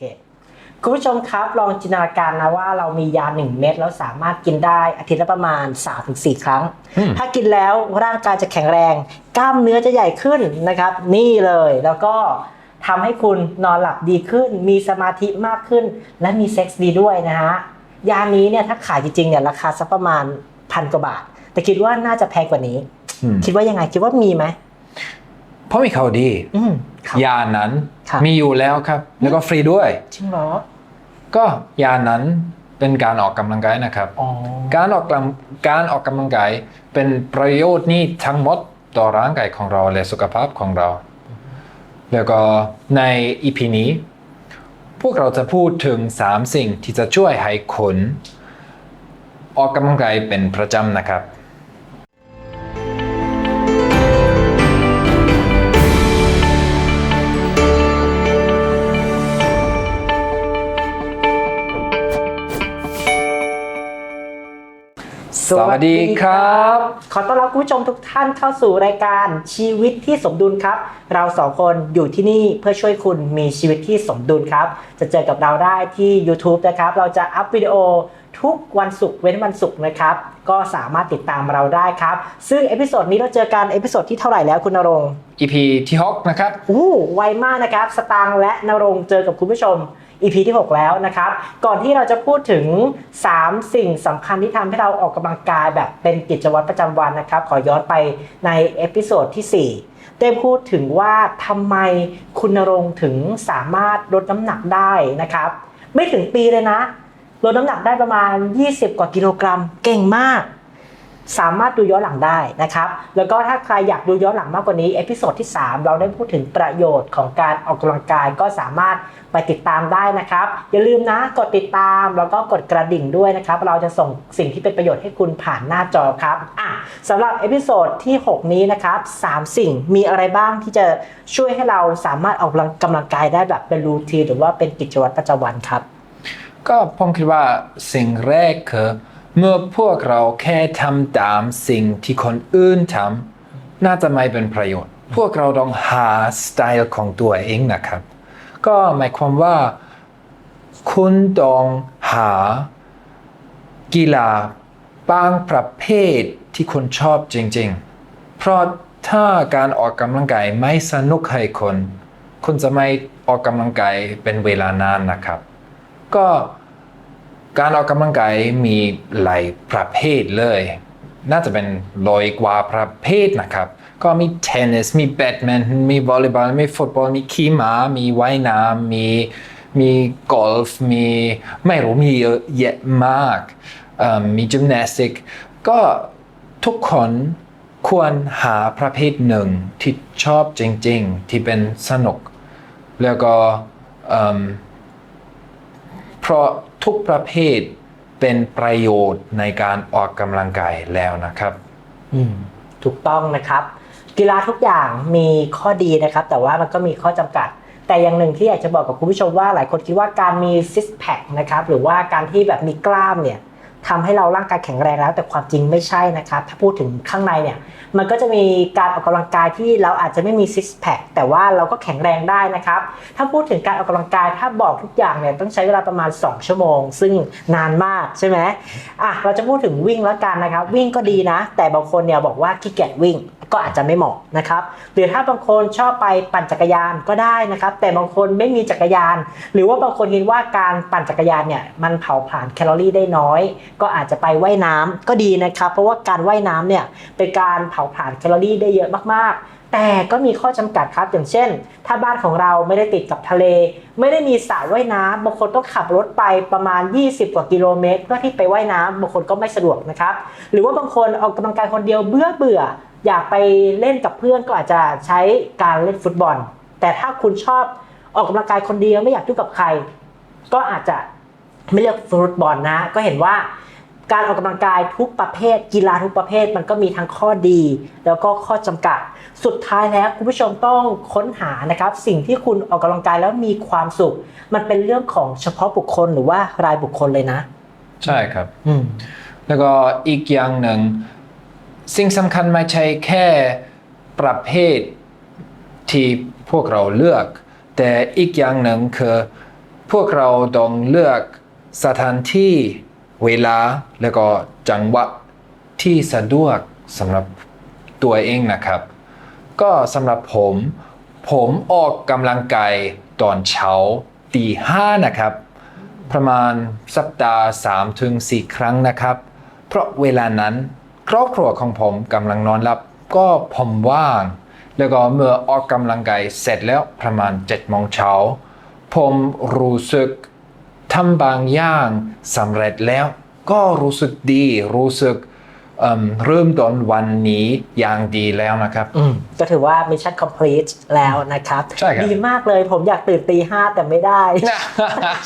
เคคุณผู้ชมครับลองจินตนาการนะว่าเรามียา 1 เม็ดแล้วสามารถกินได้อาทิตย์ละประมาณ 3-4 ครั้งอืมถ้ากินแล้วร่างกายจะแข็งแรง กล้ามเนื้อจะใหญ่ขึ้นนะครับ นี่เลยแล้วก็ทำให้คุณนอนหลับดีขึ้น มีสมาธิมากขึ้น และมีเซ็กส์ดีด้วยนะฮะยานี้เนี่ยถ้าขายจริงๆเนี่ยราคาสักประมาณพันกว่าบาท แต่คิดว่าน่าจะแพงกว่านี้อืมคิดว่ายังไงคิดว่ามีไหม เพราะมีข่าวดีอืมครับ ยานั้นครับมีอยู่แล้วครับ แล้วก็ฟรีด้วย จริงเหรอก็ยานั้นเป็นการออกกำลังกายนะครับ อ๋อการออกกำลังการออกกำลังกายเป็นประโยชน์นี่ทั้งหมดต่อร่างกายของเราและสุขภาพของเรา แล้วก็ในอีพีนี้ พวกเราจะพูดถึง 3 สิ่งที่จะช่วยให้คุณออกกำลังกายเป็นประจำนะครับ สวัสดีครับ ขอต้อนรับคุณผู้ชมทุกท่านเข้าสู่รายการชีวิตที่สมดุลครับ เราสองคนอยู่ที่นี่เพื่อช่วยคุณมีชีวิตที่สมดุลครับ จะเจอกับเราได้ที่ YouTube นะครับ เราจะอัพวิดีโอทุกวันศุกร์เว้นวันศุกร์นะครับ ก็สามารถติดตามเราได้ครับ ซึ่งเอพิโซดนี้เราเจอกันเอพิโซดที่เท่าไหร่แล้วคุณนรงค์อีพีที่หกนะครับ อู้ไวมากนะครับ สตางค์และนรงค์เจอกับคุณผู้ชม EP ที่ 6 แล้วนะครับ ก่อนที่เราจะพูดถึง 3 สิ่งสำคัญที่ทำให้เราออกกำลังกายแบบเป็นกิจวัตรประจำวันนะครับ ขอย้อนไปในเอพิโซดที่ 4ได้พูดถึงว่าทำไมคุณนรงค์ถึงสามารถลดน้ำหนักได้นะครับ ไม่ถึงปีเลยนะ ลดน้ำหนักได้ประมาณ 20 กว่ากิโลกรัม เก่งมาก สามารถดูย้อนหลังได้นะครับ แล้วก็ถ้าใครอยากดูย้อนหลังมากกว่านี้ เอพิโซดที่ 3 เราได้พูดถึงประโยชน์ของการออกกำลังกายก็สามารถไปติดตามได้นะครับ อย่าลืมนะกดติดตามแล้วก็กดกระดิ่งด้วยนะครับ เราจะส่งสิ่งที่เป็นประโยชน์ให้คุณผ่านหน้าจอครับอะสำหรับเอพิโซดที่ 6 นี้นะครับ 3 สิ่งมีอะไรบ้างที่จะช่วยให้เราสามารถออกกำลังกายได้แบบเป็นรูทีนหรือว่าเป็นกิจวัตรประจำวันครับ ก็ผมคิดว่าสิ่งแรกคือ เมื่อพวกเราแค่ทำตามสิ่งที่คนอื่นทำน่าจะไม่เป็นประโยชน์ พวกเราต้องหาสไตล์ของตัวเองนะครับ ก็หมายความว่า คุณต้องหากีฬาบางประเภทที่คุณชอบจริง ๆ เพราะถ้าการออกกำลังกายไม่สนุกให้คน คุณจะไม่ออกกำลังกายเป็นเวลานานนะครับ ก็ การออกกำลังกายมีหลายประเภทเลย น่าจะเป็นร้อยกว่าประเภทนะครับ ก็มีเทนนิส มีแบดมินตัน มีวอลเลย์บอล มีฟุตบอล มีขี่ม้า มีว่ายน้ำ มีมีกอล์ฟ มีไม่รู้มีเยอะแยะมากเอิ่มมียิมนาสติก ก็ทุกคนควรหาประเภทหนึ่งที่ชอบจริง ๆ ที่เป็นสนุก แล้วก็ เพราะทุกประเภทเป็นประโยชน์ในการออกกำลังกายแล้วนะครับ อืมถูกต้องนะครับ กีฬาทุกอย่างมีข้อดีนะครับ แต่ว่ามันก็มีข้อจำกัด แต่อย่างหนึ่งที่อยากจะบอกกับคุณผู้ชมว่าหลายคนคิดว่าการมีซิสแพคนะครับหรือว่าการที่แบบมีกล้ามเนี่ย ทำให้เราร่างกายแข็งแรงแล้ว แต่ความจริงไม่ใช่นะครับถ้าพูดถึงข้างในเนี่ยมันก็จะมีการออกกำลังกายที่เราอาจจะไม่มีซิสแพคแต่ว่าเราก็แข็งแรงได้นะครับถ้าพูดถึงการออกกำลังกายถ้าบอกทุกอย่างเนี่ยต้องใช้เวลาประมาณ 2 ชั่วโมง ซึ่งนานมากใช่ไหมอะเราจะพูดถึงวิ่งแล้วกันนะครับ วิ่งก็ดีนะ แต่บางคนเนี่ยบอกว่าขี้เกียจวิ่ง ก็อาจจะไม่เหมาะนะครับหรือถ้าบางคนชอบไปปั่นจักรยานก็ได้นะครับแต่บางคนไม่มีจักรยาน หรือว่าบางคนคิดว่าการปั่นจักรยานเนี่ยมันเผาผลาญแคลอรี่ได้น้อย ก็อาจจะไปว่ายน้ำก็ดีนะครับเพราะว่าการว่ายน้ำเนี่ยเป็นการเผาผลาญแคลอรี่ได้เยอะมากๆ แต่ก็มีข้อจำกัดครับอย่างเช่น ถ้าบ้านของเราไม่ได้ติดกับทะเล ไม่ได้มีสระว่ายน้ำบางคนต้องขับรถไปประมาณ 20 กว่ากิโลเมตรเพื่อที่ไปว่ายน้ำบางคนก็ไม่สะดวกนะครับหรือว่าบางคนออกกำลังกายคนเดียวเบื่อเบื่อ อยากไปเล่นกับเพื่อนก็อาจจะใช้การเล่นฟุตบอล แต่ถ้าคุณชอบออกกำลังกายคนเดียวไม่อยากยุ่งกับใคร ก็อาจจะไม่เลือกฟุตบอลนะ ก็เห็นว่าการออกกำลังกายทุกประเภท กีฬาทุกประเภทมันก็มีทั้งข้อดี แล้วก็ข้อจำกัด สุดท้ายแล้วคุณผู้ชมต้องค้นหานะครับ สิ่งที่คุณออกกำลังกายแล้วมีความสุข มันเป็นเรื่องของเฉพาะบุคคลหรือว่ารายบุคคลเลยนะ ใช่ครับอืมแล้วก็อีกอย่างหนึ่ง สิ่งสำคัญไม่ใช่แค่ประเภทที่พวกเราเลือก แต่อีกอย่างหนึ่งคือ พวกเราต้องเลือกสถานที่เวลาแล้วก็จังหวะที่สะดวกสำหรับตัวเองนะครับ ก็สำหรับผม ผมออกกำลังกายตอนเช้าตีห้านะครับ ประมาณสัปดาห์3ถึง4ครั้งนะครับ เพราะเวลานั้น ครอบครัวของผมกำลังนอนหลับก็ผมว่าง แล้วก็เมื่อออกกำลังกายเสร็จแล้วประมาณ7โมงเช้าผมรู้สึกทำบางอย่างสำเร็จแล้ว ก็รู้สึกดีรู้สึก เอิ่มเริ่มต้นวันนี้อย่างดีแล้วนะครับอืมก็ถือว่า mission complete แล้วนะครับใช่ครับ ดีมากเลยผมอยากตื่นตีห้าแต่ไม่ได้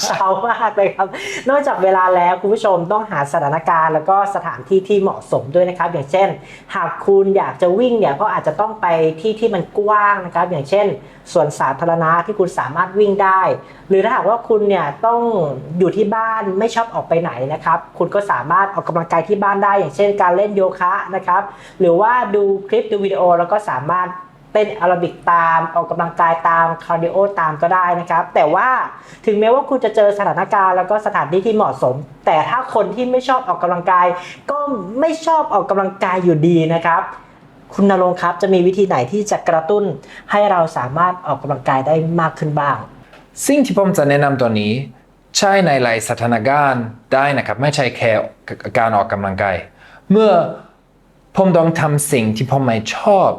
เช้ามากเลยครับ นอกจากเวลาแล้วคุณผู้ชมต้องหาสถานการณ์แล้วก็สถานที่ที่เหมาะสมด้วยนะครับ อย่างเช่น หากคุณอยากจะวิ่งเนี่ยก็อาจจะต้องไปที่ที่มันกว้างนะครับ อย่างเช่นส่วนสาธารณะที่คุณสามารถวิ่งได้ หรือถ้าหากว่าคุณเนี่ยต้องอยู่ที่บ้านไม่ชอบออกไปไหนนะครับ คุณก็สามารถออกกำลังกายที่บ้านได้ อย่างเช่นการเล่นโยคะนะครับ หรือว่าดูคลิปดูวิดีโอแล้วก็สามารถเต้นแอโรบิกตามออกกำลังกายตามคาร์ดิโอตามก็ได้นะครับ แต่ว่าถึงแม้ว่าคุณจะเจอสถานการณ์แล้วก็สถานที่ที่เหมาะสม แต่ถ้าคนที่ไม่ชอบออกกำลังกาย ก็ไม่ชอบออกกำลังกายอยู่ดีนะครับ คุณนรงค์ครับจะมีวิธีไหนที่จะกระตุ้นให้เราสามารถออกกำลังกายได้มากขึ้นบ้าง สิ่งที่ผมจะแนะนำตัวนี้ ใช้ในหลายสถานการณ์ได้นะครับ ไม่ใช่แค่การออกกำลังกาย เมื่อผมต้องทำสิ่งที่ผมไม่ชอบ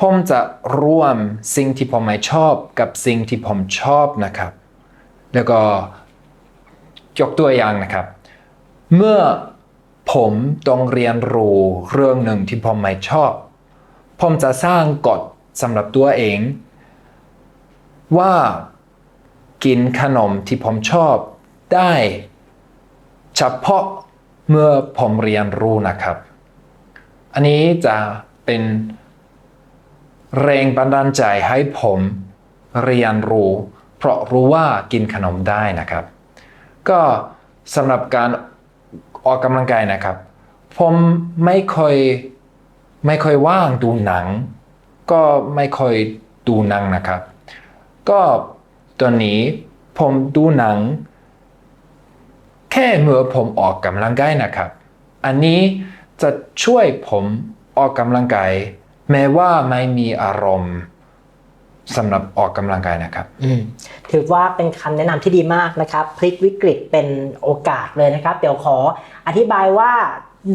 ผมจะรวมสิ่งที่ผมไม่ชอบกับสิ่งที่ผมชอบนะครับ แล้วก็ยกตัวอย่างนะครับ เมื่อผมต้องเรียนรู้เรื่องหนึ่งที่ผมไม่ชอบ ผมจะสร้างกฎสำหรับตัวเอง ว่ากินขนมที่ผมชอบได้ เฉพาะ เมื่อผมเรียนรู้นะครับ อันนี้จะเป็นแรงบันดาลใจให้ผมเรียนรู้ เพราะรู้ว่ากินขนมได้นะครับ ก็สำหรับการออกกำลังกายนะครับ ผมไม่ค่อยไม่ค่อยว่างดูหนัง ก็ไม่ค่อยดูหนังนะครับ ก็ตอนนี้ผมดูหนัง แค่เมื่อผมออกกำลังกายนะครับ อันนี้จะช่วยผมออกกำลังกายแม้ว่าไม่มีอารมณ์สำหรับออกกำลังกายนะครับถือว่าเป็นคำแนะนำที่ดีมากนะครับ พลิกวิกฤตเป็นโอกาสเลยนะครับ เดี๋ยวขออธิบายว่า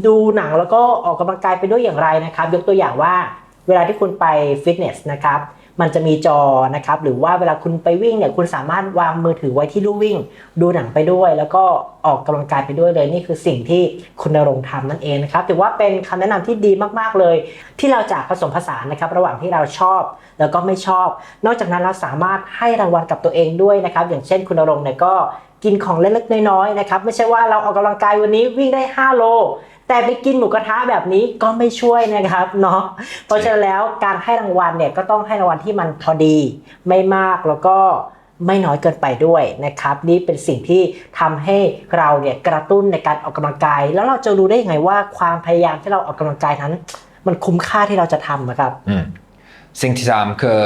ดูหนังแล้วก็ออกกำลังกายไปด้วยอย่างไรนะครับ ยกตัวอย่างว่าเวลาที่คุณไปฟิตเนสนะครับ มันจะมีจอนะครับหรือว่าเวลาคุณไปวิ่งเนี่ยคุณสามารถวางมือถือไว้ที่ลู่วิ่ง ดูหนังไปด้วย แล้วก็ออกกำลังกายไปด้วยเลยนี่คือสิ่งที่คุณนรงค์ทำนั่นเองนะครับถือว่าเป็นคำแนะนำที่ดีมากๆเลย ที่เราจะผสมผสานนะครับระหว่างที่เราชอบแล้วก็ไม่ชอบ นอกจากนั้นเราสามารถให้รางวัลกับตัวเองด้วยนะครับอย่างเช่นคุณนรงค์เนี่ยก็กินของเล็กๆน้อยๆนะครับไม่ใช่ว่าเราออกกำลังกายวันนี้วิ่งได้ 5 โล แต่ไปกินหมูกระทะแบบนี้ก็ไม่ช่วยนะครับเนาะเพราะฉะนั้นแล้วการให้รางวัลเนี่ยก็ต้องให้รางวัลที่มันพอดี ไม่มากแล้วก็ไม่น้อยเกินไปด้วยนะครับ นี่เป็นสิ่งที่ทำให้เราเนี่ยกระตุ้นในการออกกำลังกาย แล้วเราจะรู้ได้ยังไงว่าความพยายามที่เราออกกำลังกายนั้น มันคุ้มค่าที่เราจะทำนะครับอืมสิ่งที่สามคือ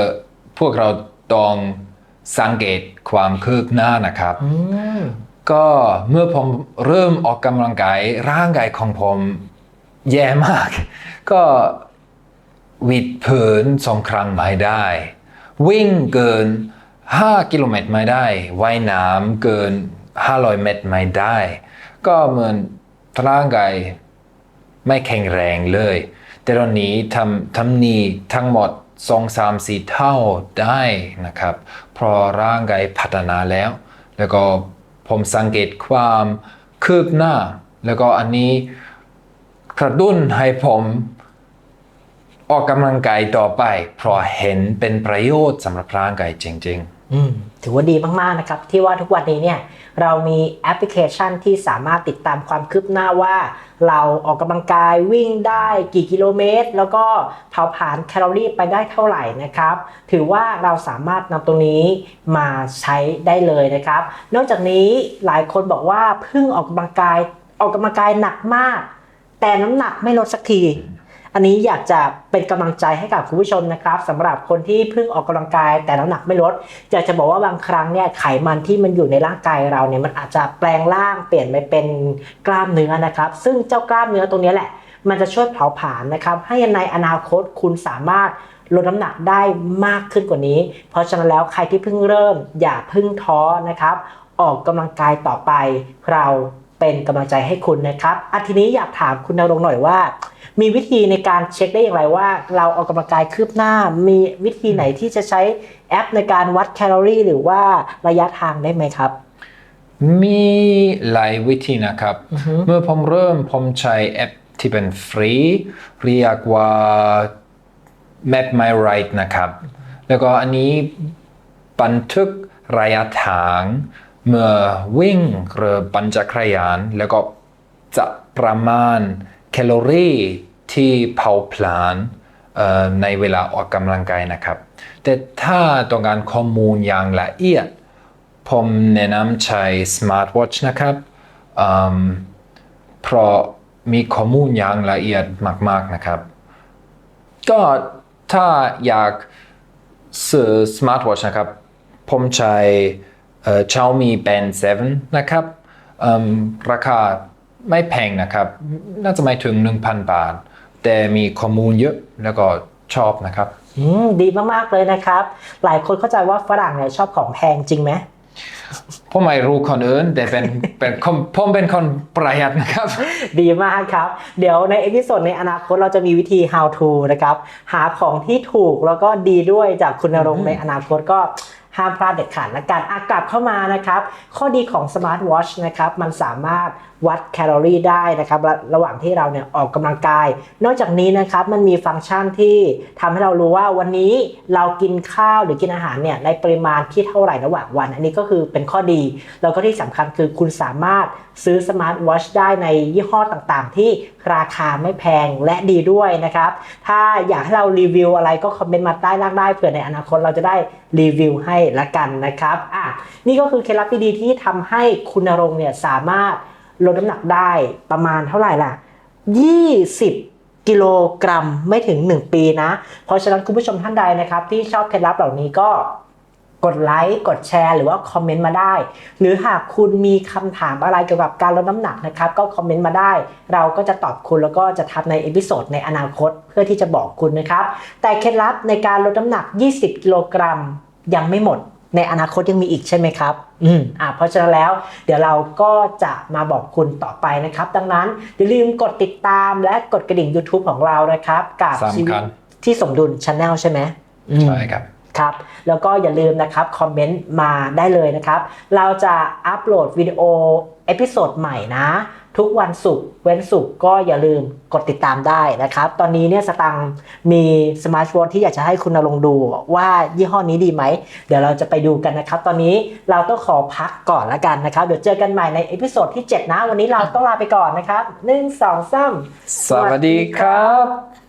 พวกเราต้องสังเกตความคืบหน้านะครับอืม ก็เมื่อผมเริ่มออกกำลังกายร่างกายของผมแย่มาก ก็วิดพื้นสองครั้งไม่ได้ วิ่งเกิน 5 กิโลเมตรไม่ได้ว่ายน้ำเกิน 500 เมตรไม่ได้ ก็เหมือนร่างกายไม่แข็งแรงเลย แต่ตอนนี้ทำทำนีทั้งหมดสองสามสี่เท่าได้นะครับ เพราะร่างกายพัฒนาแล้ว แล้วก็ ผมสังเกตความคืบหน้า แล้วก็อันนี้กระตุ้นให้ผมออกกำลังกายต่อไป เพราะเห็นเป็นประโยชน์สำหรับร่างกายจริง ๆ ถือว่าดีมากๆนะครับ ที่ว่าทุกวันนี้เนี่ยเรามีแอปพลิเคชันที่สามารถติดตามความคืบหน้าว่า เราออกกำลังกายวิ่งได้กี่กิโลเมตร แล้วก็เผาผลาญแคลอรี่ไปได้เท่าไหร่นะครับ ถือว่าเราสามารถนำตรงนี้มาใช้ได้เลยนะครับ นอกจากนี้หลายคนบอกว่าเพิ่งออกกำลังกายออกกำลังกายหนักมาก แต่น้ำหนักไม่ลดสักที อันนี้อยากจะเป็นกำลังใจให้กับคุณผู้ชมนะครับสำหรับคนที่เพิ่งออกกำลังกายแต่น้ำหนักไม่ลดอยากจะบอกว่าบางครั้งเนี่ยไขมันที่มันอยู่ในร่างกายเราเนี่ยมันอาจจะแปลงร่างเปลี่ยนไปเป็นกล้ามเนื้อนะครับ ซึ่งเจ้ากล้ามเนื้อตรงนี้แหละ มันจะช่วยเผาผลาญนะครับให้ในอนาคตคุณสามารถลดน้ำหนักได้มากขึ้นกว่านี้ เพราะฉะนั้นแล้วใครที่เพิ่งเริ่มอย่าเพิ่งท้อนะครับ ออกกำลังกายต่อไปเรา เป็นกำลังใจให้คุณนะครับอะทีนี้อยากถามคุณนรงค์หน่อยว่า มีวิธีในการเช็คได้อย่างไรว่า เราออกกำลังกายคืบหน้า มีวิธีไหนที่จะใช้แอปในการวัดแคลอรี่ หรือว่าระยะทางได้ไหมครับ มีหลายวิธีนะครับอือฮึเมื่อผมเริ่มผมใช้แอปที่เป็นฟรีเรียกว่า Map My Ride นะครับ แล้วก็อันนี้บันทึกระยะทาง เมื่อวิ่งหรือปั่นจักรยาน แล้วก็จะประมาณแคลอรี่ที่เผาผลาญในเวลาออกกำลังกายนะครับ แต่ถ้าต้องการข้อมูลอย่างละเอียด ผมแนะนำใช้ Smart Watch นะครับเพราะมีข้อมูลอย่างละเอียดมาก ๆนะครับ ก็ถ้าอยากซื้อ Smart Watch นะครับ ผมใช้ Xiaomi Band 7 นะครับอืมราคาไม่แพงนะครับ น่าจะไม่ถึง 1,000 บาท แต่มีข้อมูลเยอะแล้วก็ชอบนะครับอืมดีมากๆเลยนะครับ หลายคนเข้าใจว่าฝรั่งเนี่ยชอบของแพงจริงไหมผมไม่รู้คนอื่นแต่เป็นเป็นคนผมเป็นคนประหยัดนะครับ ดีมากครับ เดี๋ยวในเอพิโซดในอนาคตเราจะมีวิธี how to นะครับ หาของที่ถูกแล้วก็ดีด้วยจากคุณนรงค์ในอนาคตก็ ห้ามพลาดเด็ดขาดละกันอากลับเข้ามานะครับ ข้อดีของ Smart Watch นะครับ มันสามารถวัดแคลอรี่ได้นะครับ ระระหว่างที่เราเนี่ยออกกำลังกาย นอกจากนี้นะครับ มันมีฟังก์ชันที่ทำให้เรารู้ว่าวันนี้เรากินข้าวหรือกินอาหารเนี่ยในปริมาณที่เท่าไหร่ระหว่างวัน อันนี้ก็คือเป็นข้อดี แล้วก็ที่สำคัญคือคุณสามารถซื้อสมาร์ทวอชได้ในยี่ห้อต่างๆ ที่ ราคาไม่แพงและดีด้วยนะครับ ถ้าอยากให้เรารีวิวอะไรก็คอมเมนต์มาใต้ล่างได้เผื่อในอนาคตเราจะได้รีวิวให้ละกันนะครับอะนี่ก็คือเคล็ดลับดีๆที่ทำให้คุณนรงเนี่ยสามารถลดน้ำหนักได้ประมาณเท่าไหร่ล่ะ 20กิโลกรัมไม่ถึง 1 ปีนะ เพราะฉะนั้นคุณผู้ชมท่านใดนะครับ ที่ชอบเคล็ดลับเหล่านี้ก็ กดไลค์กดแชร์ หรือว่าคอมเมนต์มาได้ หรือหากคุณมีคำถามอะไรเกี่ยวกับการลดน้ำหนักนะครับ ก็คอมเมนต์มาได้ เราก็จะตอบคุณแล้วก็จะทำในเอพิโซดในอนาคตเพื่อที่จะบอกคุณนะครับ แต่เคล็ดลับในการลดน้ำหนัก 20 กิโลกรัมยังไม่หมดในอนาคตยังมีอีกใช่ไหมครับ อืม อ่า เพราะฉะนั้นแล้ว เดี๋ยวเราก็จะมาบอกคุณต่อไปนะครับ ดังนั้นอย่าลืมกดติดตามและกดกระดิ่ง YouTube ของเรานะครับ กับสำคัญชีวิตที่สมดุลช n แนลใช่ไหมอืมใช่ครับ ครับแล้วก็อย่าลืมนะครับคอมเมนต์มาได้เลยนะครับ เราจะอัปโหลดวิดีโอเอพิโซดใหม่นะ ทุกวันศุกร์เว้นศุกร์ก็อย่าลืมกดติดตามได้นะครับ ตอนนี้เนี่ยสตังมีสมาร์ทโฟนที่อยากจะให้คุณนรงดูว่ายี่ห้อนี้ดีไหม เดี๋ยวเราจะไปดูกันนะครับ ตอนนี้เราต้องขอพักก่อนละกันนะครับ เดี๋ยวเจอกันใหม่ในเอพิโซดที่ 7 นะ วันนี้เราต้องลาไปก่อนนะครับหนึ่งสองสามสวัสดีครับ